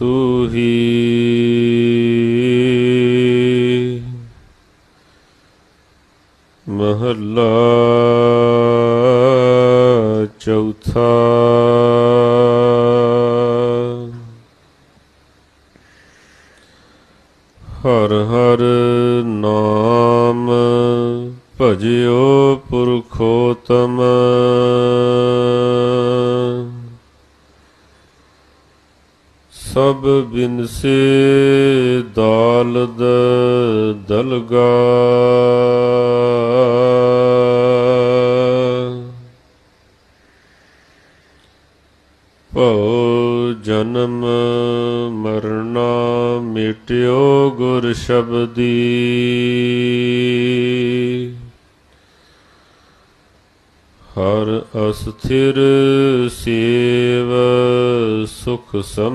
ਸੂਹੀ। ਮਹੱਲਾ ਚੌਥਾ। ਹਰ ਹਰ ਨਾਮ ਭਜਿਓ ਪੁਰਖੋਤਮ। ਸਭ ਬਿਨਸੇ ਦਾਲਦ ਦਲਗਾ। ਭਉ ਜਨਮ ਮਰਨਾ ਮਿਟਿਓ ਗੁਰ ਸ਼ਬਦੀ। ਹਰ ਅਸਥਿਰ ਸੇਵ ਸੁਖ ਸਮ